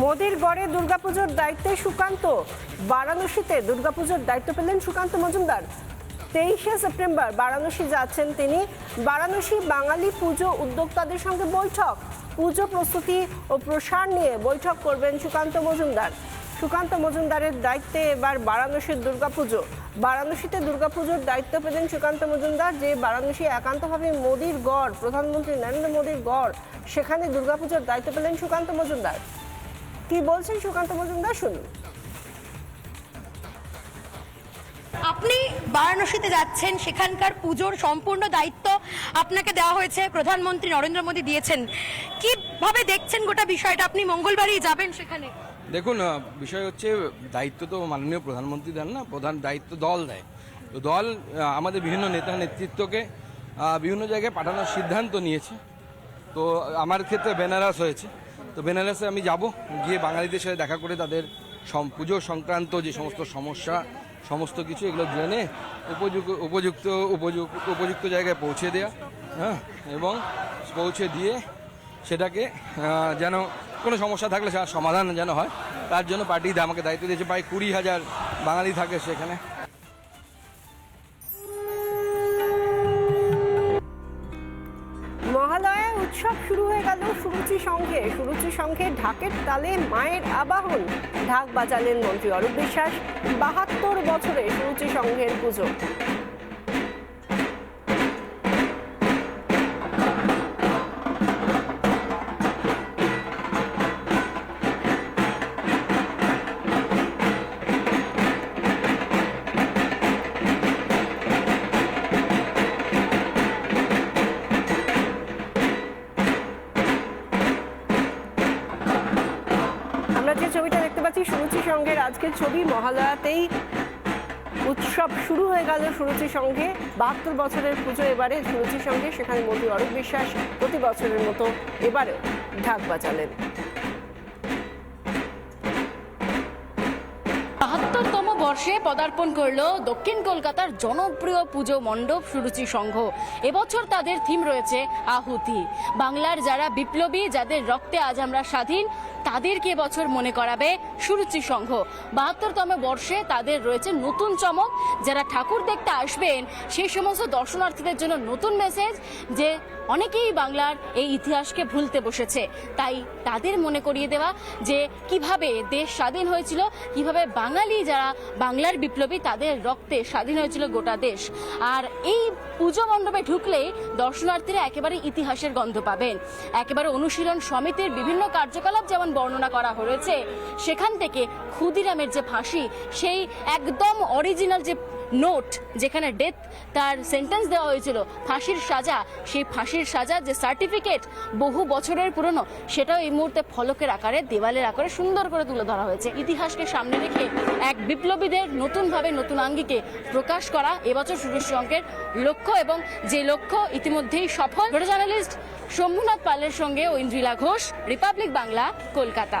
মোদির গড়ে দুর্গাপুজোর দায়িত্বে সুকান্ত। বারাণসীতে দুর্গাপুজোর দায়িত্ব পেলেন সুকান্ত মজুমদার। তেইশে সেপ্টেম্বর বারাণসী যাচ্ছেন তিনি। বারাণসী বাঙালি পুজো উদ্যোক্তাদের সঙ্গে বৈঠক। পুজো প্রস্তুতি ও প্রসার নিয়ে বৈঠক করবেন সুকান্ত মজুমদার। সুকান্ত মজুমদারের দায়িত্বে এবার বারাণসীর দুর্গাপুজো। বারাণসীতে দুর্গাপুজোর দায়িত্ব পেলেন সুকান্ত মজুমদার, যে বারাণসী একান্তভাবে মোদির গড়, প্রধানমন্ত্রী নরেন্দ্র মোদির গড়, সেখানে দুর্গাপুজোর দায়িত্ব পেলেন সুকান্ত মজুমদার। কি বলছেন সুকান্ত মজুমদার শুনুন। আপনি বারাণসীতে যাচ্ছেন সেখানকার পুজোর সম্পূর্ণ দায়িত্ব আপনাকে দেওয়া হয়েছে প্রধানমন্ত্রী নরেন্দ্র মোদী দিয়েছেন। কীভাবে দেখছেন গোটা বিষয়টা? আপনি মঙ্গলবারই যাবেন সেখানে। দেখুন বিষয় হচ্ছে দায়িত্ব তো মাননীয় প্রধানমন্ত্রী দেন না প্রধান দায়িত্ব দল দেয়। তো দল আমাদের বিভিন্ন নেতা নেতৃত্বকে বিভিন্ন জায়গায় পাঠানোর সিদ্ধান্ত নিয়েছে। তো আমার ক্ষেত্রে বেনারস হয়েছে। তো বেনারসে আমি যাব, গিয়ে বাঙালিদের সাথে দেখা করে তাদের পুজো সংক্রান্ত যে সমস্ত সমস্যা, সমস্ত কিছু এগুলো জেনে উপযুক্ত উপযুক্ত উপযুক্ত উপযুক্ত জায়গায় পৌঁছে দেওয়া হ্যাঁ এবং পৌঁছে দিয়ে সেটাকে যেন কোনো সমস্যা থাকলে সমাধান যেন হয়। তার জন্য পার্টি আমাকে দায়িত্ব দিয়েছে, প্রায় কুড়ি হাজার বাঙালি থাকে সেখানে। উৎসব শুরু হয়ে গেল সুরুচি সংঘে। সুরুচি সংঘে ঢাকের তালে মায়ের আবাহন। ঢাক বাজালেন মন্ত্রী অরূপ বিশ্বাস। বাহাত্তর বছরে সুরুচি সংঘের পুজো। ছবিটা দেখতে পাচ্ছি। সুরুচি সংঘের আজকের ছবি। মহালয়াতেই উৎসব শুরু হয়ে গেল সুরুচি সংঘে বাহাত্তর বছরের পুজো এবারে সুরুচি সংঘে সেখানে মন্ত্রী অরূপ বিশ্বাস প্রতি বছরের মতো এবারেও ঢাক বাজালেন। বাহাত্তরতম বর্ষে পদার্পণ করল দক্ষিণ কলকাতার জনপ্রিয় পুজো মণ্ডপ সুরুচি সংঘ এবছর তাদের থিম রয়েছে আহুতি। বাংলার যারা বিপ্লবী, যাদের রক্তে আজ আমরা স্বাধীন তাদেরকে বছর মনে করাবে? সুরুচি সংঘ। বাহাত্তরতম বর্ষে তাদের রয়েছে নতুন চমক। যারা ঠাকুর দেখতে আসবেন সেই সমস্ত দর্শনার্থীদের জন্য নতুন মেসেজ যে অনেকেই বাংলার এই ইতিহাসকে ভুলতে বসেছে। তাই তাদের মনে করিয়ে দেওয়া যে কীভাবে দেশ স্বাধীন হয়েছিল, কীভাবে বাঙালি যারা বাংলার বিপ্লবী তাদের রক্তে স্বাধীন হয়েছিল গোটা দেশ। আর এই পুজো মণ্ডপে ঢুকলেই দর্শনার্থীরা একেবারে ইতিহাসের গন্ধ পাবেন। একেবারে অনুশীলন সমিতির বিভিন্ন কার্যকলাপ যেমন বর্ণনা করা হয়েছে, সেখান থেকে ক্ষুদিরামের যে ফাঁসি, সেই একদম অরিজিনাল যে নোট যেখানে ডেথ তার সেন্টেন্স দেওয়া হয়েছিল। ফাঁসির সাজা, সেই ফাঁসির সাজা যে সার্টিফিকেট বহু বছরের পুরনো, সেটাও এই মুহূর্তে ফলকের আকারে, দেওয়ালের আকারে সুন্দর করে তুলে ধরা হয়েছে। ইতিহাসকে সামনে রেখে এক বিপ্লবীদের নতুনভাবে নতুন আঙ্গিকে প্রকাশ করা এবছর সুরেশ অঙ্কের লক্ষ্য এবং যে লক্ষ্য ইতিমধ্যেই সফল। জার্নালিস্ট শম্ভুনাথ পালের সঙ্গে ঐন্দ্রিলা ঘোষ রিপাবলিক বাংলা কলকাতা